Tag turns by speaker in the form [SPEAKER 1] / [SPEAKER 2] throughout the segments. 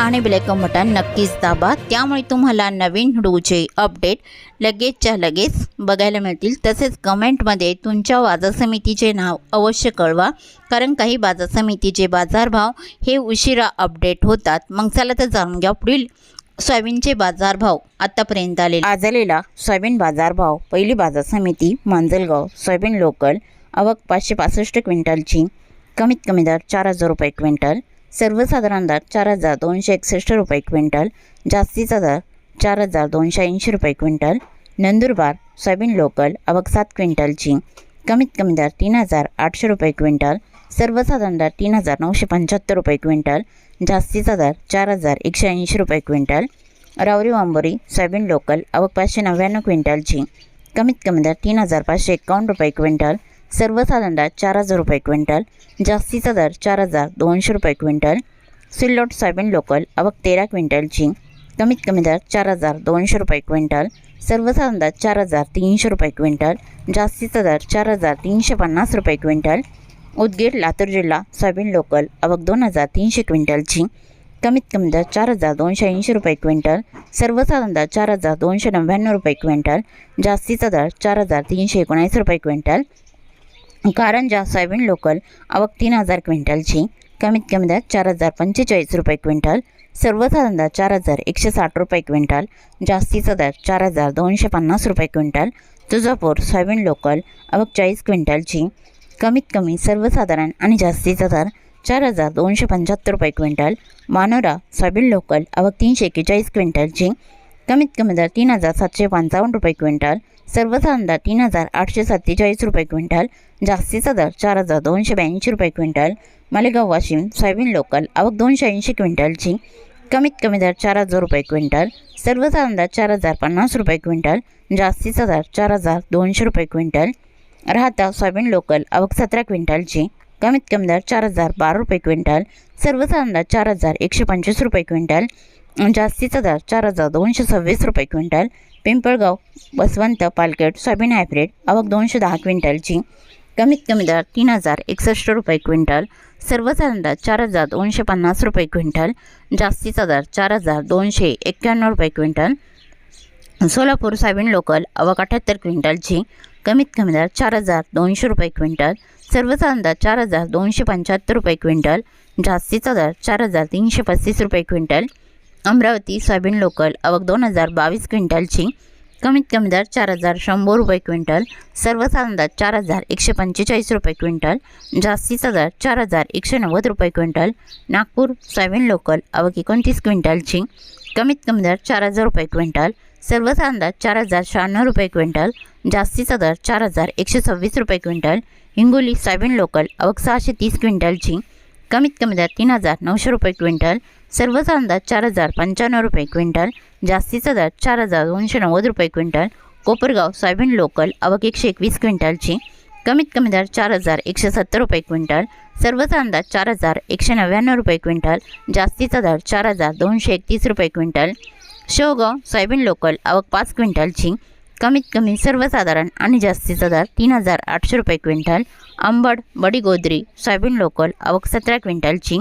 [SPEAKER 1] आणि bell icon button नक्कीच दाबा. त्यामुळे तुम्हाला नवीन व्हिडिओचे अपडेट लगेचच्या लगेच बघायला मिळतील. तसेच कमेंटमध्ये तुमच्या बाजार समितीचे नाव अवश्य कळवा कारण काही बाजार समितीचे बाजारभाव हे उशिरा अपडेट होतात. मग चला तर जाणून घ्या पुढील सोयाबीनचे बाजारभाव आतापर्यंत आले आज आलेला सोयाबीन बाजारभाव पहिली बाजार समिती मांजलगाव सोयाबीन लोकल आवक पाचशे पासष्ट क्विंटलची कमीत कमी दर चार हजार रुपये क्विंटल सर्वसाधारण दर चार हजार दोनशे एकसष्ट रुपये क्विंटल जास्तीचा दर चार हजार दोनशे ऐंशी रुपये क्विंटल नंदुरबार सोयाबीन लोकल आवक सात क्विंटलची कमीत कमी दर तीन हजार आठशे रुपये क्विंटल सर्वसाधारण दर तीन हजार नऊशे पंच्याहत्तर रुपये क्विंटल जास्तीचा दर चार हजार एकशे ऐंशी रुपये क्विंटल रावरी वांबोरी सोयाबीन लोकल आवक पाचशे नव्याण्णव क्विंटलची कमीत कमी दर तीन हजार पाचशे एकावन्न रुपये क्विंटल सर्वसाधारण दर चार हजार रुपये क्विंटल जास्तीचा दर चार हजार दोनशे रुपये क्विंटल सिल्लोट सोयाबीन लोकल आवक तेरा क्विंटलची कमीत कमी दर चार हजार दोनशे रुपये क्विंटल सर्वसाधारण दर चार हजार तीनशे रुपये क्विंटल जास्तीचा दर चार हजार तीनशे पन्नास रुपये क्विंटल उदगीर लातूर जिल्हा सोयाबीन लोकल आवक दोन हजार तीनशे क्विंटलची कमीत कमी दर चार हजार दोनशे ऐंशी रुपये क्विंटल सर्वसाधारण दर चार हजार दोनशे नव्याण्णव रुपये क्विंटल जास्तीचा दर चार हजार तीनशे एकोणऐंशी रुपये क्विंटल कारंजा सोयाबीन लोकल आवक तीन हजार क्विंटलची कमीत कमी दर चार हजार पंचेचाळीस रुपये क्विंटल सर्वसाधारण दर चार हजार एकशे साठ रुपये क्विंटल जास्तीचा दर चार हजार दोनशे पन्नास रुपये क्विंटल तुळजापूर सोयाबीन लोकल आवक चाळीस क्विंटलची कमीत कमी सर्वसाधारण आणि जास्तीचा दर चार हजार दोनशे पंच्याहत्तर रुपये क्विंटल मानोरा सोयाबीन लोकल आवक तीनशे एक्केचाळीस क्विंटलची कमीत कमी दर तीन हजार सातशे पंचावन्न रुपये क्विंटल सर्वसाधारण दर तीन हजार आठशे सत्तेचाळीस रुपये क्विंटल जास्तीचा दर चार हजार दोनशे ब्याऐंशी रुपये quintal Malegaon Washim soybean local आवक दोनशे ऐंशी क्विंटलची कमीत कमी दर चार हजार रुपये क्विंटल सर्वसाधारण दर चार हजार पन्नास रुपये क्विंटल जास्तीचा दर चार हजार दोनशे रुपये क्विंटल राहता सोयाबीन लोकल आवक सतरा क्विंटलची कमीत कमी दर चार हजार बारा रुपये क्विंटल सर्वसाधारण दर चार हजार एकशे पंचवीस रुपये क्विंटल जास्तीचा दर चार हजार दोनशे सव्वीस रुपये क्विंटल. पिंपळगाव बसवंत पालकेट सोयाबीन हायब्रिड आवक दोनशे दहा क्विंटलची. कमीत कमी दर तीन हजार एकसष्ट रुपये क्विंटल. सर्वसाधारण दर चार हजार दोनशे पन्नास रुपये क्विंटल. जास्तीचा दर चार हजार दोनशे एक्क्याण्णव रुपये क्विंटल. सोलापूर सोयाबीन लोकल आवक अठ्याहत्तर क्विंटलची. कमीत कमी दर चार हजार दोनशे रुपये क्विंटल. सर्वसाधारण दर चार हजार दोनशे पंच्याहत्तर रुपये क्विंटल. जास्तीचा दर चार हजार तीनशे पस्तीस रुपये क्विंटल. अमरावती सोयाबीन लोकल आवक दोन हजार बावीस क्विंटलची. कमीत कमी दर चार हजार शंभर रुपये क्विंटल सर्वसाधारण दर चार हजार एकशे पंचेचाळीस रुपये क्विंटल जास्तीचा दर चार हजार एकशे नव्वद रुपये क्विंटल. नागपूर सोयाबीन लोकल आवक एकोणतीस क्विंटलची कमीत कमी दर चार हजार रुपये क्विंटल सर्वसाधारण दर चार हजार शहाण्णव रुपये क्विंटल जास्तीचा दर चार हजार एकशे सव्वीस रुपये क्विंटल. हिंगोली सोयाबीन लोकल आवक सहाशे तीस क्विंटलची कमीत कमी दर तीन हजार नऊशे रुपये क्विंटल सर्वचा अंदाज चार हजार पंच्याण्णव रुपये क्विंटल जास्तीचा दर चार हजार दोनशे नव्वद रुपये क्विंटल कोपरगाव सोयाबीन लोकल आवक एकशे एकवीस क्विंटलची कमीत कमी दर चार हजार एकशे सत्तर रुपये क्विंटल सर्वचा अंदाज चार हजार एकशे नव्याण्णव रुपये क्विंटल जास्तीचा दर चार हजार दोनशे एकतीस रुपये क्विंटल शेवगाव सोयाबीन लोकल आवक पाच क्विंटलची कमीत कमी सर्वसाधारण आणि जास्तीचा दर तीन हजार आठशे रुपये quintal Ambad Badigodri soybean local आवक सतरा क्विंटलची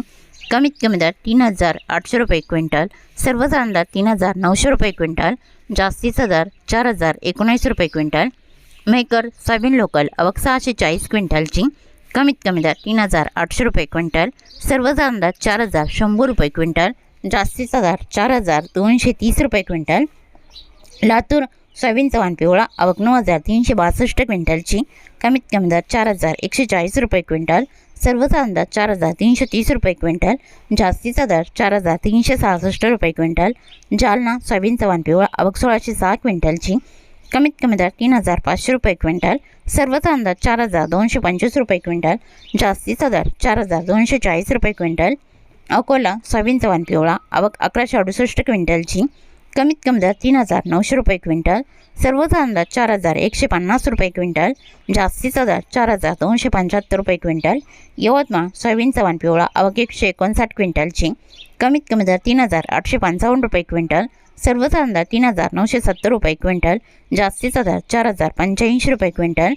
[SPEAKER 1] कमीत कमी दर तीन हजार आठशे रुपये क्विंटल सर्वसाधारण दर तीन हजार नऊशे रुपये क्विंटल जास्तीचा दर चार हजार एकोणऐंशी रुपये क्विंटल. मेकर सोयाबीन लोकल अवक सहाशे चाळीस क्विंटलची कमीत कमी दर म्हणजे तीन हजार आठशे रुपये क्विंटल सर्वसाधारण दर चार हजार शंभर रुपये क्विंटल जास्तीचा दर चार हजार दोनशे तीस रुपये क्विंटल. लातूर सोयाबीन चव्हाण पिवळा आवक नऊ हजार तीनशे बासष्ट क्विंटलची कमीत कमी दर म्हणजे चार हजार एकशे चाळीस रुपये क्विंटल. सर्वचा अंदाज चार हजार तीनशे तीस रुपये क्विंटल जास्तीचा दर चार हजार तीनशे सहासष्ट रुपये क्विंटल जालना सोयाबीन चव्हाण पिवळा आवक सोळाशे सहा क्विंटलची. कमीत कमी दर तीन हजार पाचशे रुपये क्विंटल सर्वचा अंदाज चार हजार दोनशे पंचवीस रुपये क्विंटल जास्तीचा दर चार हजार दोनशे चाळीस रुपये क्विंटल. अकोला सोयाबीन चव्हाण पिवळा आवक अकराशे अडुसष्ट क्विंटलची. कमीत कमी दर तीन हजार नऊशे रुपये क्विंटल सर्वसाधारण दर चार हजार एकशे पन्नास रुपये क्विंटल जास्तीचा दर चार हजार दोनशे पंच्याहत्तर रुपये क्विंटल यवतमाळ सोयाबीन चव्हाण पिवळा अवघ एकशे एकोणसाठ क्विंटलची. कमीत कमी दर तीन हजार आठशे पंचावन्न रुपये क्विंटल सर्वसाधारण दर तीन हजार नऊशे सत्तर रुपये क्विंटल जास्तीचा दर चार हजार पंच्याऐंशी रुपये क्विंटल.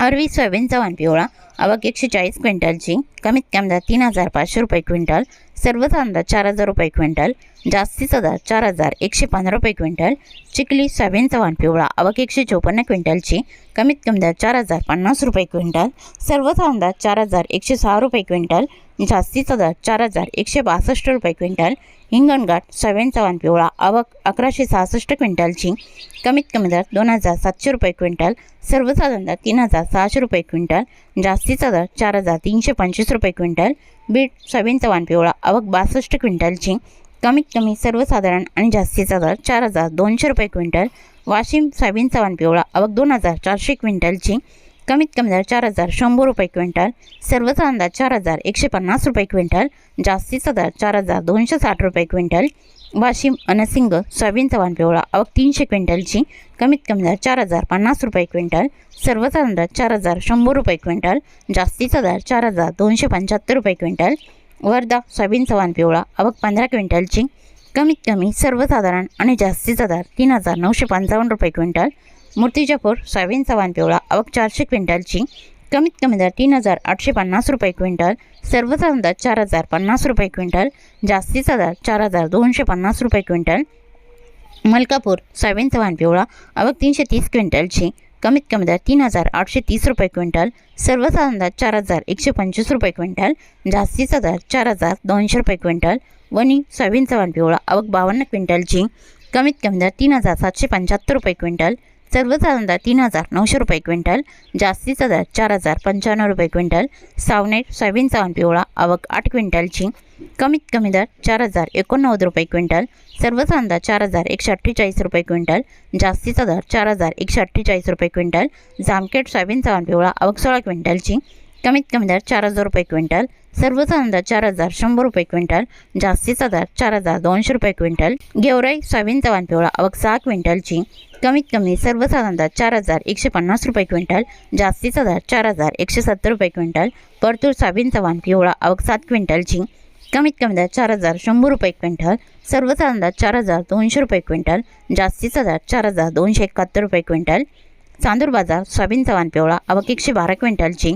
[SPEAKER 1] अरवी सोयाबीन चव्हाण पिवळा आवक एकशे चाळीस क्विंटलची कमीत कमी दर तीन हजार पाचशे रुपये क्विंटल सर्वसाधारण दर चार हजार रुपये क्विंटल जास्तीचा दर चार हजार एकशे पंधरा रुपये क्विंटल चिखली सोयाबीन चव्हाण पिवळा आवक एकशे चोपन्न क्विंटलची कमीत कमी दर चार हजार पन्नास रुपये क्विंटल सर्वसाधारण दर चार हजार एकशे सहा रुपये क्विंटल जास्तीचा दर चार हजार एकशे बासष्ट रुपये क्विंटल हिंगणघाट सोयाबीन चव्हाण पिवळा आवक अकराशे सहासष्ट क्विंटलची कमीत कमी दर दोन हजार सातशे रुपये क्विंटल सर्वसाधारण दर तीन हजार सहाशे रुपये क्विंटल जास्तीचा दर चार हजार तीनशे पंचवीस रुपये क्विंटल बीट सोयाबीन चव्हाण पिवळा आवक बासष्ट क्विंटलची कमीत कमी सर्वसाधारण आणि जास्तीचा दर चार हजार दोनशे रुपये क्विंटल वाशिम सोयाबीन चव्हाण पिवळा आवक दोन हजार चारशे क्विंटलची कमीत कमी दर चार हजार शंभर रुपये क्विंटल सर्वचा अंदाज चार हजार एकशे पन्नास रुपये क्विंटल जास्तीचा दर चार हजार दोनशे साठ रुपये क्विंटल वाशिम अनसिंग सोयाबीन चव्हाण पिवळा आवक तीनशे क्विंटलची कमीत कमी दर चार हजार पन्नास रुपये क्विंटल सर्वचा अंदाज चार हजार शंभर रुपये क्विंटल जास्तीचा दर चार हजार दोनशे पंच्याहत्तर रुपये क्विंटल वर्धा सोयाबीन चव्हाण पिवळा आवक पंधरा क्विंटलची कमीत कमी सर्वसाधारण आणि जास्तीचा दर तीन हजार नऊशे पंचावन्न रुपये क्विंटल मूर्तिजापूर सोयाबीन चव्हाण पिवळा आवक चारशे क्विंटलची कमीत कमी दर तीन हजार आठशे पन्नास रुपये क्विंटल सर्वसाधारण दर चार हजार पन्नास रुपये क्विंटल जास्तीचा दर चार हजार दोनशे पन्नास रुपये क्विंटल. मलकापूर सोयाबीन चव्हाण पिवळा आवक तीनशे तीस क्विंटलची कमीत कमी दर तीन हजार आठशे तीस रुपये क्विंटल सर्वसाधारण दर चार हजार एकशे पंचवीस रुपये क्विंटल जास्तीचा दर चार हजार दोनशे रुपये क्विंटल. वणी सोयाबीन चव्हाण पिवळा आवक बावन्न क्विंटलची कमीत कमी दर तीन हजार सातशे पंच्याहत्तर रुपये क्विंटल सर्वसाधारण दर तीन हजार नऊशे रुपये क्विंटल जास्तीचा दर चार हजार पंच्याण्णव रुपये क्विंटल सावनेट सोयाबीन सावन पिवळा आवक आठ क्विंटलची कमीत कमी दर चार हजार एकोणनव्वद रुपये क्विंटल सर्वसाधारण दर चार हजार एकशे अठ्ठेचाळीस रुपये क्विंटल जास्तीचा दर चार हजार एकशे अठ्ठेचाळीस रुपये क्विंटल जामखेड सोयाबीन सावन पिवळा आवक सोळा क्विंटलची कमीत कमी दर चार हजार रुपये क्विंटल सर्वचा अंदाज चार हजार शंभर रुपये क्विंटल जास्तीचा दर चार हजार दोनशे रुपये क्विंटल गेवराई सोयाबीन चव्हाण पिवळा आवक सहा क्विंटलची कमीत कमी सर्वसाधारण दर चार हजार एकशे पन्नास रुपये क्विंटल जास्तीचा दर चार हजार एकशे सत्तर रुपये क्विंटल परतूर सोयाबीन वाण पिवळा आवक सात क्विंटलची कमीत कमी दर चार हजार शंभर रुपये क्विंटल सर्वसाधारण दर चार हजार दोनशे रुपये क्विंटल जास्तीचा दर चार हजार दोनशे एकाहत्तर रुपये क्विंटल चांदूर बाजार सोयाबीनचा वाण पिवळा आवक एकशे बारा क्विंटलची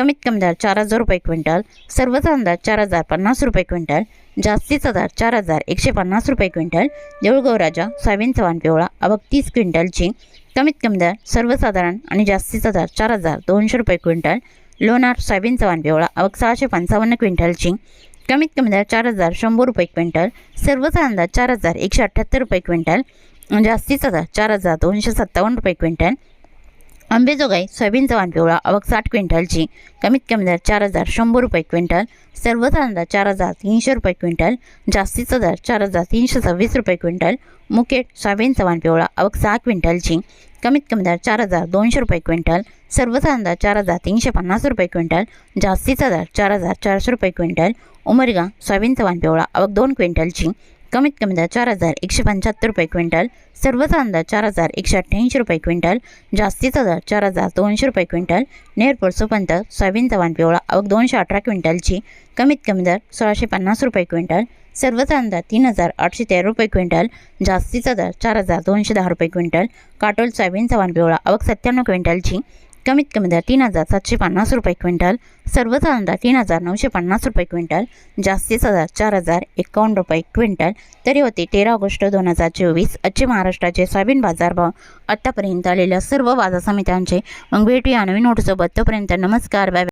[SPEAKER 1] कमीत कमी दर चार हजार रुपये क्विंटल सर्वसाधारण दर चार हजार पन्नास रुपये क्विंटल जास्तीचा दर चार हजार एकशे पन्नास रुपये क्विंटल देऊळगाव राजा सोयाबीन चव्हाण पिवळा आवक तीस क्विंटलची कमीत कमी दर सर्वसाधारण आणि जास्तीचा दर चार हजार दोनशे रुपये क्विंटल लोणार सोयाबीन चव्हाण पिवळा आवक सहाशे पंचावन्न क्विंटलची कमीत कमी दर चार हजार शंभर रुपये क्विंटल सर्वसाधारण दर चार हजार एकशे अठ्ठ्याहत्तर रुपये क्विंटल जास्तीचा दर चार हजार दोनशे सत्तावन्न रुपये क्विंटल आंबेजोगाई सोयाबीन वाण पिवळा आवक साठ क्विंटलची. कमीत कमी दर चार हजार शंभर रुपये क्विंटल. सर्वसाधारण दर चार हजार तीनशे रुपये क्विंटल. जास्तीचा दर चार हजार तीनशे सव्वीस रुपये क्विंटल. मुकेट सोयाबीन वाण पिवळा आवक सहा क्विंटलची. कमीत कमी दर चार हजार दोनशे रुपये क्विंटल. सर्वसाधारण दर चार हजार तीनशे पन्नास रुपये क्विंटल. जास्तीचा दर चार हजार चारशे रुपये क्विंटल. उमरगा सोयाबीन वाण पिवळा आवक दोन क्विंटलची. कमीत कमी दर चार हजार एकशे पंच्याहत्तर रुपये क्विंटल सर्वचा अंदाज चार हजार एकशे अठ्ठ्याऐंशी रुपये क्विंटल जास्तीचा दर चार हजार दोनशे रुपये क्विंटल नेर पोळसोपंत सोयाबीन चव्हाण पिवळा अवघ दोनशे अठरा क्विंटलची कमीत कमी दर सोळाशे पन्नास रुपये क्विंटल सर्वचा अंदाज तीन हजार आठशे तेरा रुपये क्विंटल जास्तीचा दर चार हजार दोनशे दहा रुपये क्विंटल काटोल सोयाबीन चव्हाण पिवळा अवघ सत्त्याण्णव क्विंटलची कमीत कमी दर तीन हजार सातशे पन्नास रुपये क्विंटल सर्वसाधारण दर तीन हजार नऊशे पन्नास रुपये क्विंटल जास्तीचा दर चार हजार एकावन्न रुपये क्विंटल. तरी होते तेरा ऑगस्ट दोन हजार चोवीस आजचे महाराष्ट्राचे सोयाबीन बाजारभाव. आत्तापर्यंत आलेल्या सर्व बाजार समित्यांचे मग भेटूया नवीन नोटसोबत तोपर्यंत नमस्कार बाय.